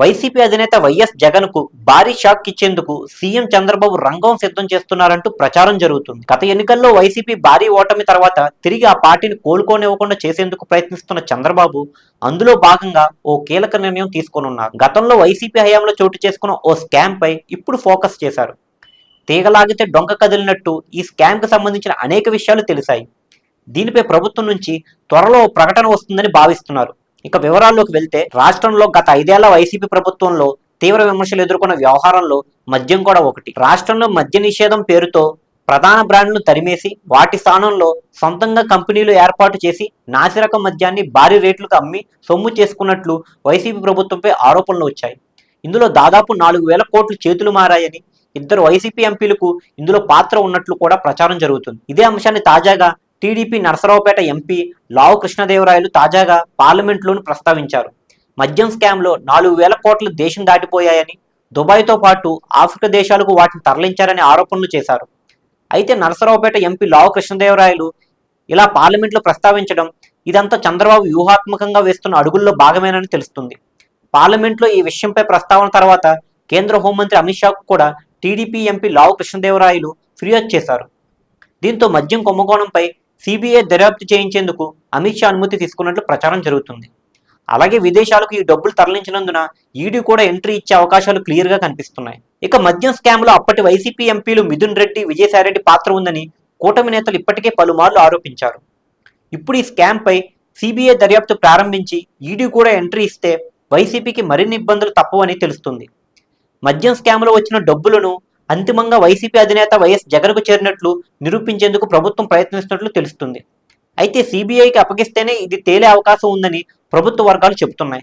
YCP అధినేత YS జగన్కు భారీ షాక్ ఇచ్చేందుకు సీఎం చంద్రబాబు రంగం సిద్ధం చేస్తున్నారంటూ ప్రచారం జరుగుతుంది. గత ఎన్నికల్లో వైసీపీ భారీ ఓటమి తర్వాత తిరిగి ఆ పార్టీని కోలుకోనివ్వకుండా చేసేందుకు ప్రయత్నిస్తున్న చంద్రబాబు అందులో భాగంగా ఓ కీలక నిర్ణయం తీసుకోనున్నారు. గతంలో వైసీపీ హయాంలో చోటు చేసుకున్న ఓ స్కామ్ పై ఇప్పుడు ఫోకస్ చేశారు. తీగలాగితే డొంక కదిలినట్టు ఈ స్కామ్కు సంబంధించిన అనేక విషయాలు తెలిసాయి. దీనిపై ప్రభుత్వం నుంచి త్వరలో ప్రకటన వస్తుందని భావిస్తున్నారు. ఇక వివరాల్లోకి వెళ్తే రాష్ట్రంలో గత ఐదేళ్ళ వైసీపీ ప్రభుత్వంలో తీవ్ర విమర్శలు ఎదుర్కొన్న వ్యవహారంలో మద్యం కూడా ఒకటి. రాష్ట్రంలో మద్య నిషేధం పేరుతో ప్రధాన బ్రాండ్లను తరిమేసి వాటి స్థానంలో సొంతంగా కంపెనీలు ఏర్పాటు చేసి నాసిరకం మద్యాన్ని భారీ రేట్లకు అమ్మి సొమ్ము చేసుకున్నట్లు వైసీపీ ప్రభుత్వంపై ఆరోపణలు వచ్చాయి. ఇందులో దాదాపు నాలుగు వేల కోట్లు చేతులు మారాయని ఇద్దరు వైసీపీ ఎంపీలకు ఇందులో పాత్ర ఉన్నట్లు కూడా ప్రచారం జరుగుతుంది. ఇదే అంశాన్ని తాజాగా టీడీపీ నరసరావుపేట ఎంపీ లావు కృష్ణదేవరాయలు తాజాగా పార్లమెంట్లోను ప్రస్తావించారు. మద్యం స్కామ్లో నాలుగు వేల కోట్లు దేశం దాటిపోయాయని దుబాయ్తో పాటు ఆఫ్రికా దేశాలకు వాటిని తరలించారని ఆరోపణలు చేశారు. అయితే నరసరావుపేట ఎంపీ లావు కృష్ణదేవరాయలు ఇలా పార్లమెంట్లో ప్రస్తావించడం ఇదంతా చంద్రబాబు వ్యూహాత్మకంగా వేస్తున్న అడుగుల్లో భాగమేనని తెలుస్తుంది. పార్లమెంట్లో ఈ విషయంపై ప్రస్తావన తర్వాత కేంద్ర హోంమంత్రి అమిత్ షాకు కూడా టీడీపీ ఎంపీ లావు కృష్ణదేవరాయలు ఫిర్యాదు చేశారు. దీంతో మద్యం కుంభకోణంపై సిబిఐ దర్యాప్తు చేయించేందుకు అమిత్ షా అనుమతి తీసుకున్నట్లు ప్రచారం జరుగుతుంది. అలాగే విదేశాలకు ఈ డబ్బులు తరలించినందున ఈడీ కూడా ఎంట్రీ ఇచ్చే అవకాశాలు క్లియర్గా కనిపిస్తున్నాయి. ఇక మద్యం స్కామ్లో అప్పటి వైసీపీ ఎంపీలు మిథున్ రెడ్డి విజయసాయిరెడ్డి పాత్ర ఉందని కూటమి నేతలు ఇప్పటికే పలుమార్లు ఆరోపించారు. ఇప్పుడు ఈ స్కామ్పై సిబిఐ దర్యాప్తు ప్రారంభించి ఈడీ కూడా ఎంట్రీ ఇస్తే వైసీపీకి మరిన్ని ఇబ్బందులు తప్పవని తెలుస్తుంది. మద్యం స్కామ్లో వచ్చిన డబ్బులను అంతిమంగా వైసీపీ అధినేత వైఎస్ జగన్కు చేరినట్లు నిరూపించేందుకు ప్రభుత్వం ప్రయత్నిస్తున్నట్లు తెలుస్తుంది. అయితే సిబిఐకి అప్పగిస్తేనే ఇది తేలే అవకాశం ఉందని ప్రభుత్వ వర్గాలు చెబుతున్నాయి.